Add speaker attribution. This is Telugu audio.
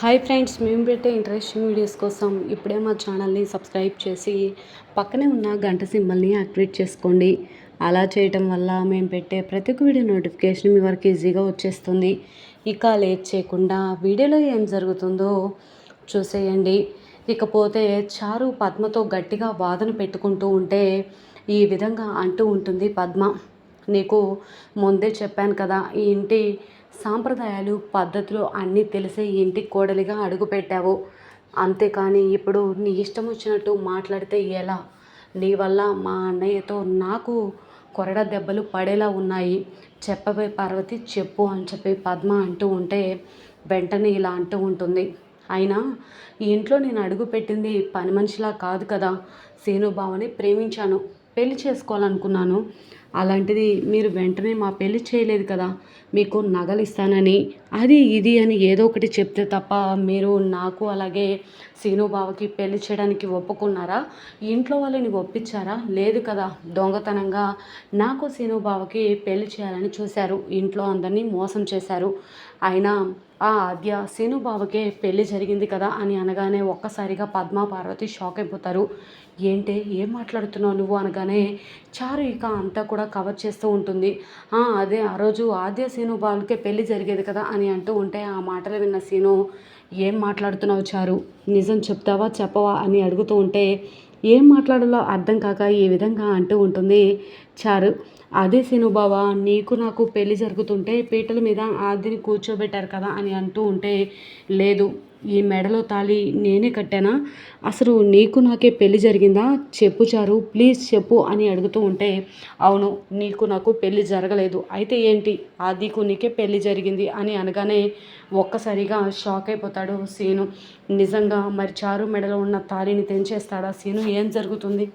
Speaker 1: హాయ్ ఫ్రెండ్స్ మేము పెట్టే ఇంట్రెస్టింగ్ వీడియోస్ కోసం ఇప్పుడే మా ఛానల్ని సబ్స్క్రైబ్ చేసి పక్కనే ఉన్న గంట సింబల్ని యాక్టివేట్ చేసుకోండి. అలా చేయటం వల్ల మేము పెట్టే ప్రతి ఒక్క వీడియో నోటిఫికేషన్ మీ వరకు ఈజీగా వచ్చేస్తుంది. ఇక లేట్ చేయకుండా వీడియోలో ఏం జరుగుతుందో చూసేయండి. ఇకపోతే చారు పద్మతో గట్టిగా వాదన పెట్టుకుంటూ ఉంటే ఈ విధంగా అంటూ ఉంటుంది పద్మ. నీకు ముందే చెప్పాను కదా ఈ ఇంటి సాంప్రదాయాలు పద్ధతులు అన్నీ తెలిసే ఇంటి కోడలిగా అడుగుపెట్టావు. అంతేకాని ఇప్పుడు నీ ఇష్టం వచ్చినట్టు మాట్లాడితే ఎలా? నీ వల్ల మా అన్నయ్యతో నాకు కొరడ దెబ్బలు పడేలా ఉన్నాయి. చెప్పవే పార్వతి చెప్పు అని చెప్పి పద్మ అంటూ ఉంటే వెంటనే ఇలా అంటూ ఉంటుంది. అయినా ఈ ఇంట్లో నేను అడుగు పెట్టింది పని మనిషిలా కాదు కదా. సీనుబావని ప్రేమించాను. పెళ్ళి చేసుకోవాలనుకున్నాను. అలాంటిది మీరు వెంటనే మా పెళ్ళి చేయలేదు కదా మీకు నగలు ఇస్తానని. అది ఇది అని ఏదో ఒకటి చెప్తే తప్ప మీరు నాకు అలాగే సీనుబావకి పెళ్ళి చేయడానికి ఒప్పుకున్నారా? ఇంట్లో వాళ్ళని ఒప్పించారా? లేదు కదా దొంగతనంగా నాకు సీనుబావకి పెళ్ళి చేయాలని చూశారు. ఇంట్లో అందరినీ మోసం చేశారు. అయినా ఆ ఆద్య సీనుబావకే పెళ్ళి జరిగింది కదా అని అనగానే ఒక్కసారిగా పద్మ పార్వతి షాక్ అయిపోతారు. ఏంటి ఏం మాట్లాడుతున్నావు నువ్వు అనగానే చారు ఇక అంతా కూడా కవర్ చేస్తూ ఉంటుంది. అదే ఆ రోజు ఆద్య సీను బాలుకే పెళ్ళి జరిగేది కదా అని అంటూ ఉంటే ఆ మాటలు విన్న సీను ఏం మాట్లాడుతున్నావు చారు? నిజం చెప్తావా చెప్పవా? అని అడుగుతూ ఉంటే ఏం మాట్లాడాలో అర్థం కాక ఈ విధంగా అంటూ ఉంటుంది. చారు అదే సీను నీకు నాకు పెళ్ళి జరుగుతుంటే పీటల మీద ఆదిని కూర్చోబెట్టారు కదా అని అంటూ ఉంటే లేదు ఈ మెడలో తాళి నేనే కట్టానా? అసలు నీకు నాకే పెళ్ళి జరిగిందా? చెప్పు చారు ప్లీజ్ చెప్పు అని అడుగుతూ ఉంటే అవును నీకు నాకు పెళ్ళి జరగలేదు. అయితే ఏంటి? ఆదికు నీకే పెళ్ళి జరిగింది అని అనగానే ఒక్కసారిగా షాక్ అయిపోతాడు సీను. నిజంగా మరి చారు మెడలో ఉన్న తాళిని తెంచేస్తాడా సీను? ఏం జరుగుతుంది?